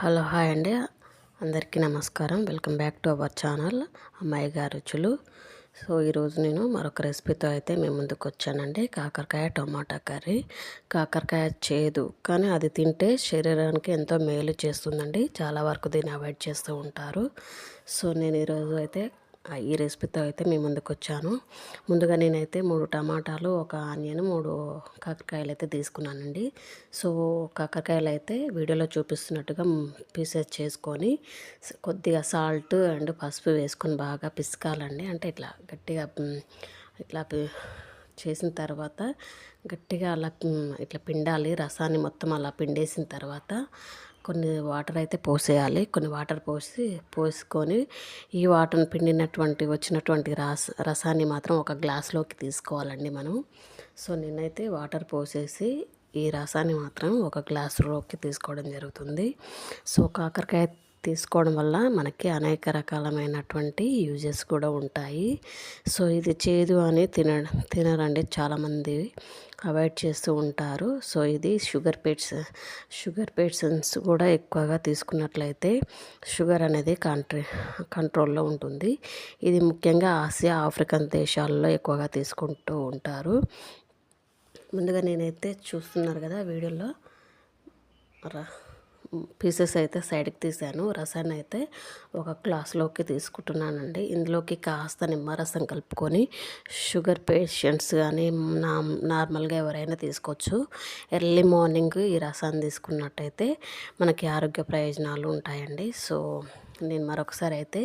Hello hi అండి. అందరికీ నమస్కారం. Welcome back to our channel అమ్మాయి గారు రుచులు. సో ఈరోజు నేను మరొక రెసిపీతో అయితే మేము ముందుకు వచ్చానండి. కాకరకాయ టమాటా కర్రీ. కాకరకాయ చేదు కానీ అది తింటే శరీరానికి ఎంతో మేలు చేస్తుందండి. చాలా వరకు దీన్ని అవాయిడ్ చేస్తూ ఉంటారు. సో నేను ఈరోజు అయితే ఈ రెసిపీతో అయితే మీ ముందుకు వచ్చాను ముందుగా నేనైతే మూడు టమాటాలు ఒక ఆనియన్ మూడు కాకరకాయలు అయితే తీసుకున్నానండి. సో కాకరకాయలు అయితే వీడియోలో చూపిస్తున్నట్టుగా పీసెస్ చేసుకొని కొద్దిగా సాల్ట్ అండ్ పసుపు వేసుకొని బాగా పిసకాలండి. అంటే ఇట్లా గట్టిగా ఇట్లా చేసిన తర్వాత గట్టిగా అలా ఇట్లా పిండాలి. రసాన్ని మొత్తం అలా పిండేసిన తర్వాత కొన్ని వాటర్ అయితే పోసేయాలి. కొన్ని వాటర్ పోసి పోసుకొని ఈ వాటర్ని పిండినటువంటి వచ్చినటువంటి రస రసాన్ని మాత్రం ఒక గ్లాస్లోకి తీసుకోవాలండి మనం. సో నేనైతే వాటర్ పోసేసి ఈ రసాన్ని మాత్రం ఒక గ్లాసులోకి తీసుకోవడం జరుగుతుంది. సో కాకరకాయ తీసుకోవడం వల్ల మనకి అనేక రకాలమైనటువంటి యూజెస్ కూడా ఉంటాయి. సో ఇది చేదు అని తిన తినరండి చాలామంది అవాయిడ్ చేస్తూ ఉంటారు. సో ఇది షుగర్ పేట్స్ షుగర్ పేషెంట్స్ కూడా ఎక్కువగా తీసుకున్నట్లయితే షుగర్ అనేది కంట్రీ కంట్రోల్లో ఉంటుంది. ఇది ముఖ్యంగా ఆసియా ఆఫ్రికన్ దేశాల్లో ఎక్కువగా తీసుకుంటూ ఉంటారు. ముందుగా నేనైతే చూస్తున్నారు కదా వీడియోలో రా పీసెస్ అయితే సైడ్కి తీసాను. రసాన్ని అయితే ఒక గ్లాస్లోకి తీసుకుంటున్నానండి. ఇందులోకి కాస్త నిమ్మరసం కలుపుకొని షుగర్ పేషెంట్స్ కానీ నా నార్మల్గా ఎవరైనా తీసుకోవచ్చు. ఎర్లీ మార్నింగ్ ఈ రసాన్ని తీసుకున్నట్టయితే మనకి ఆరోగ్య ప్రయోజనాలు ఉంటాయండి. సో నేను మరొకసారి అయితే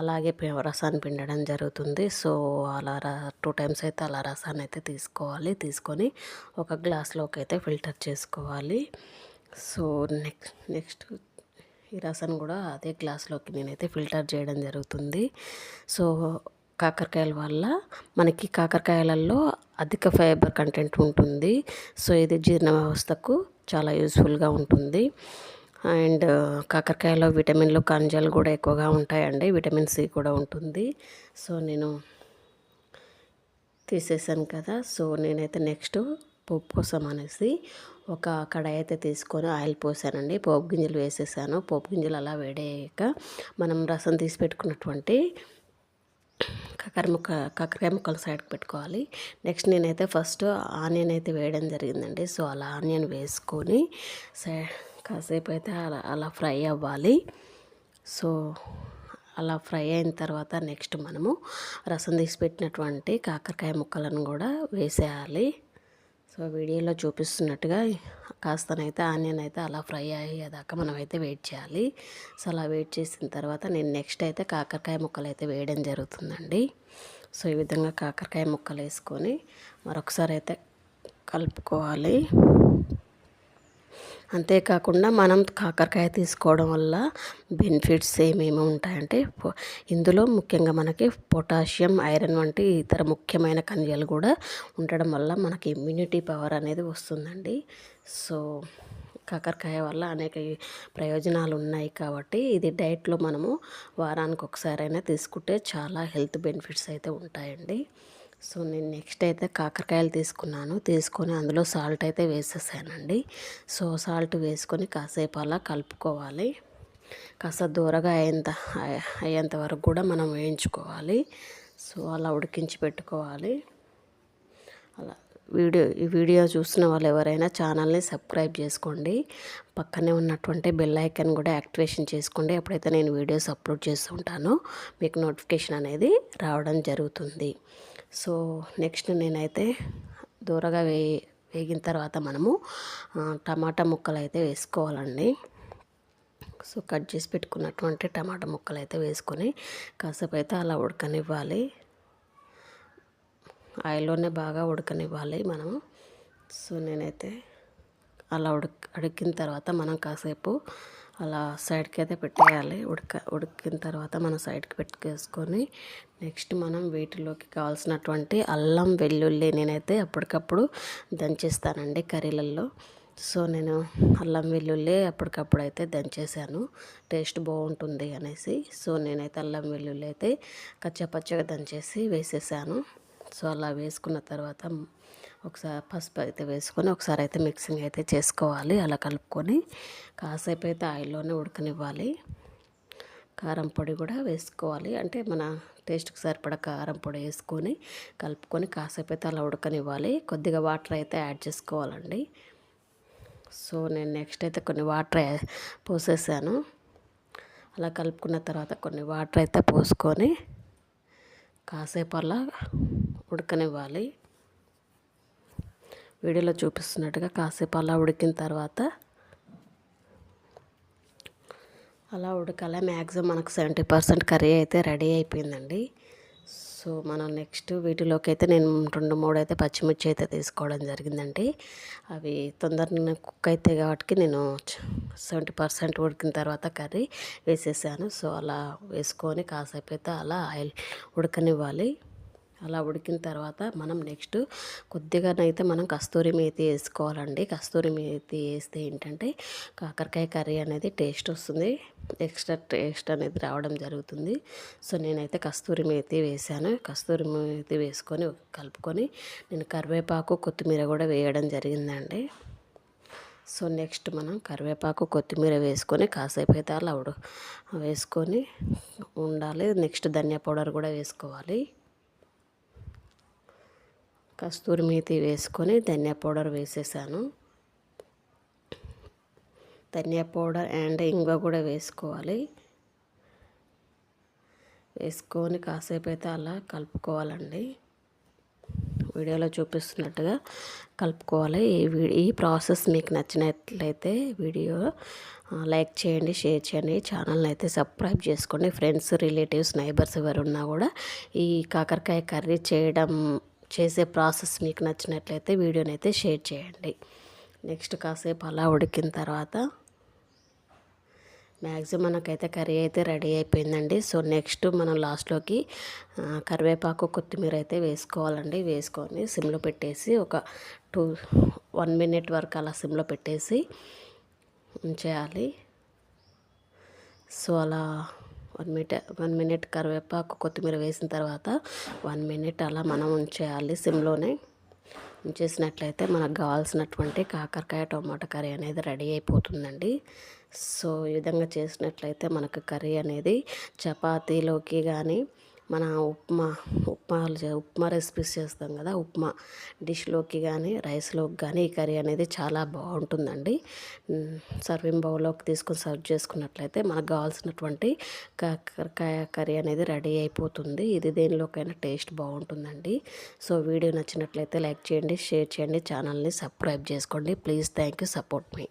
అలాగే రసాన్ని పిండడం జరుగుతుంది. సో అలా టూ టైమ్స్ అయితే అలా రసాన్ని అయితే తీసుకోవాలి. తీసుకొని ఒక గ్లాస్లోకి అయితే ఫిల్టర్ చేసుకోవాలి. సో నెక్స్ట్ నెక్స్ట్ ఈ రసం కూడా అదే గ్లాస్లోకి నేనైతే ఫిల్టర్ చేయడం జరుగుతుంది. సో కాకరకాయల వల్ల మనకి కాకరకాయలలో అధిక ఫైబర్ కంటెంట్ ఉంటుంది. సో ఇది జీర్ణ వ్యవస్థకు చాలా యూస్ఫుల్గా ఉంటుంది. అండ్ కాకరకాయలో విటమిన్లు ఖనిజాలు కూడా ఎక్కువగా ఉంటాయండి. విటమిన్ సి కూడా ఉంటుంది. సో నేను తీసేసాను కదా. సో నేనైతే నెక్స్ట్ పోపు కోసం అనేసి ఒక కడాయి అయితే తీసుకొని ఆయిల్ పోసానండి. పోపు గింజలు వేసేసాను. పోపు గింజలు అలా వేడేయక మనం రసం తీసి పెట్టుకున్నటువంటి కాకర ముక్క కాకరకాయ ముక్కలు సైడ్కి పెట్టుకోవాలి. నెక్స్ట్ నేనైతే ఫస్ట్ ఆనియన్ అయితే వేయడం జరిగిందండి. సో అలా ఆనియన్ వేసుకొని సై కాసేపు అయితే అలా అలా ఫ్రై అవ్వాలి. సో అలా ఫ్రై అయిన తర్వాత నెక్స్ట్ మనము రసం తీసి పెట్టినటువంటి కాకరకాయ ముక్కలను కూడా వేసేయాలి. సో వీడియోలో చూపిస్తున్నట్టుగా కాస్తనైతే ఆనియన్ అయితే అలా ఫ్రై అయ్యేదాకా మనం అయితే వెయిట్ చేయాలి. సో అలా వెయిట్ చేసిన తర్వాత నేను నెక్స్ట్ అయితే కాకరకాయ ముక్కలు అయితే వేయడం జరుగుతుందండి. సో ఈ విధంగా కాకరకాయ ముక్కలు వేసుకొని మరొకసారి అయితే కలుపుకోవాలి. అంతేకాకుండా మనం కాకరకాయ తీసుకోవడం వల్ల బెనిఫిట్స్ ఏమేమి ఉంటాయంటే ఇందులో ముఖ్యంగా మనకి పొటాషియం ఐరన్ వంటి ఇతర ముఖ్యమైన ఖనిజాలు కూడా ఉండడం వల్ల మనకి ఇమ్యూనిటీ పవర్ అనేది వస్తుందండి. సో కాకరకాయ వల్ల అనేక ప్రయోజనాలు ఉన్నాయి కాబట్టి ఇది డైట్లో మనము వారానికి ఒకసారైనా తీసుకుంటే చాలా హెల్త్ బెనిఫిట్స్ అయితే ఉంటాయండి. సో నేను నెక్స్ట్ అయితే కాకరకాయలు తీసుకున్నాను. తీసుకొని అందులో సాల్ట్ అయితే వేసేసానండి. సో సాల్ట్ వేసుకొని కాసేపు అలా కలుపుకోవాలి. కాస్త దూరగా అయ్యేంత అయ్యేంత వరకు కూడా మనం వేయించుకోవాలి. సో అలా ఉడికించి పెట్టుకోవాలి. అలా. వీడియో ఈ వీడియో చూసిన వాళ్ళు ఎవరైనా ఛానల్ని సబ్స్క్రైబ్ చేసుకోండి. పక్కనే ఉన్నటువంటి బెల్ ఐకాన్ కూడా యాక్టివేషన్ చేసుకోండి. ఎప్పుడైతే నేను వీడియోస్ అప్లోడ్ చేస్తుంటానో మీకు నోటిఫికేషన్ అనేది రావడం జరుగుతుంది. సో నెక్స్ట్ నేనైతే దూరగా వే వేగిన తర్వాత మనము టమాటా ముక్కలు అయితే వేసుకోవాలండి. సో కట్ చేసి పెట్టుకున్నటువంటి టమాటా ముక్కలు అయితే వేసుకొని కాసేపు అయితే అలా ఉడకనివ్వాలి. ఆయిల్లోనే బాగా ఉడకనివ్వాలి మనం సో నేనైతే అలా ఉడక ఉడికిన తర్వాత మనం కాసేపు అలా సైడ్కి అయితే పెట్టేయాలి. ఉడక ఉడికిన తర్వాత మనం సైడ్కి పెట్టుకేసుకొని నెక్స్ట్ మనం వీటిలోకి కావాల్సినటువంటి అల్లం వెల్లుల్లి నేనైతే అప్పటికప్పుడు దంచేస్తానండి కర్రీలలో సో నేను అల్లం వెల్లుల్లి అప్పటికప్పుడు అయితే దంచేసాను. టేస్ట్ బాగుంటుంది అనేసి. సో నేనైతే అల్లం వెల్లుల్లి అయితే కచ్చపచ్చగా దంచేసి వేసేసాను. సో అలా వేసుకున్న తర్వాత ఒకసారి పసుపు అయితే వేసుకొని ఒకసారి అయితే మిక్సింగ్ అయితే చేసుకోవాలి. అలా కలుపుకొని కాసేపు అయితే ఆయిల్లోనే ఉడకనివ్వాలి. కారం పొడి కూడా వేసుకోవాలి. అంటే మన టేస్ట్కి సరిపడా కారం పొడి వేసుకొని కలుపుకొని కాసేపు అయితే అలా ఉడకనివ్వాలి. కొద్దిగా వాటర్ అయితే యాడ్ చేసుకోవాలండి. సో నేను నెక్స్ట్ అయితే కొన్ని వాటర్ పోసేసాను. అలా కలుపుకున్న తర్వాత కొన్ని వాటర్ అయితే పోసుకొని కాసేపు అలా ఉడకనివ్వాలి. వీడియోలో చూపిస్తున్నట్టుగా కాసేపు అలా ఉడికిన తర్వాత అలా ఉడకాల. మ్యాక్సిమం మనకు సెవెంటీ పర్సెంట్ కర్రీ అయితే రెడీ అయిపోయిందండి. సో మనం నెక్స్ట్ వీటిలోకి అయితే నేను రెండు మూడు అయితే పచ్చిమిర్చి అయితే తీసుకోవడం జరిగిందండి. అవి తొందరగా కుక్ అయితే కాబట్టి నేను సెవెంటీ పర్సెంట్ ఉడికిన తర్వాత కర్రీ వేసేసాను. సో అలా వేసుకొని కాసేపు అయితే అలా ఆయిల్ ఉడకనివ్వాలి. అలా ఉడికిన తర్వాత మనం నెక్స్ట్ కొద్దిగానైతే మనం కస్తూరి మేతి వేసుకోవాలండి. కస్తూరి మేతి వేస్తే ఏంటంటే కాకరకాయ కర్రీ అనేది టేస్ట్ వస్తుంది. ఎక్స్ట్రా టేస్ట్ అనేది రావడం జరుగుతుంది. సో నేనైతే కస్తూరి మేతి వేసాను కస్తూరి మేతి వేసుకొని కలుపుకొని నేను కరివేపాకు కొత్తిమీర కూడా వేయడం జరిగిందండి. సో నెక్స్ట్ మనం కరివేపాకు కొత్తిమీర వేసుకొని కాసేపు అయితే అలా వేసుకొని ఉండాలి. నెక్స్ట్ ధనియా పౌడర్ కూడా వేసుకోవాలి. కస్తూరి మేతి వేసుకొని ధనియా పౌడర్ వేసేసాను. ధనియా పౌడర్ అండ్ ఇంగువ కూడా వేసుకోవాలి. వేసుకొని కాసేపు అయితే అలా కలుపుకోవాలండి. వీడియోలో చూపిస్తున్నట్టుగా కలుపుకోవాలి. ఈ ఈ ప్రాసెస్ మీకు నచ్చినట్లయితే వీడియో లైక్ చేయండి షేర్ చేయండి. ఛానల్ని అయితే సబ్స్క్రైబ్ చేసుకోండి. ఫ్రెండ్స్ రిలేటివ్స్ నైబర్స్ ఎవరు ఉన్నా కూడా ఈ కాకరకాయ కర్రీ చేయడం చేసే ప్రాసెస్ మీకు నచ్చినట్లయితే వీడియోని అయితే షేర్ చేయండి. నెక్స్ట్ కాసేపు అలా ఉడికిన తర్వాత మ్యాక్సిమం మనకైతే కర్రీ అయితే రెడీ అయిపోయిందండి. సో నెక్స్ట్ మనం లాస్ట్లోకి కరివేపాకు కొత్తిమీర అయితే వేసుకోవాలండి. వేసుకొని సిమ్లో పెట్టేసి ఒక టూ వన్ మినిట్ వరకు అలా సిమ్లో పెట్టేసి ఉంచేయాలి. సో అలా వన్ మినిట్ వన్ మినిట్ కరివేపాకు కొత్తిమీర వేసిన తర్వాత వన్ మినిట్ అలా మనం ఉంచేయాలి సిమ్లోనే. ఉంచేసినట్లయితే మనకు కావాల్సినటువంటి కాకరకాయ టొమాటో కర్రీ అనేది రెడీ అయిపోతుందండి. సో ఈ విధంగా చేసినట్లయితే మనకు కర్రీ అనేది చపాతీలోకి కానీ మన ఉప్మా ఉప్మా ఉప్మా రెసిపీస్ చేస్తాం కదా ఉప్మా. డిష్లోకి కానీ రైస్లోకి కానీ ఈ కర్రీ అనేది చాలా బాగుంటుందండి. సర్వింగ్ బౌల్లోకి తీసుకొని సర్వ్ చేసుకున్నట్లయితే మనకు కావాల్సినటువంటి కాకరకాయ కర్రీ అనేది రెడీ అయిపోతుంది. ఇది దేనిలోకైనా టేస్ట్ బాగుంటుందండి. సో వీడియో నచ్చినట్లయితే లైక్ చేయండి షేర్ చేయండి ఛానల్ని సబ్స్క్రైబ్ చేసుకోండి. Please thank you support me.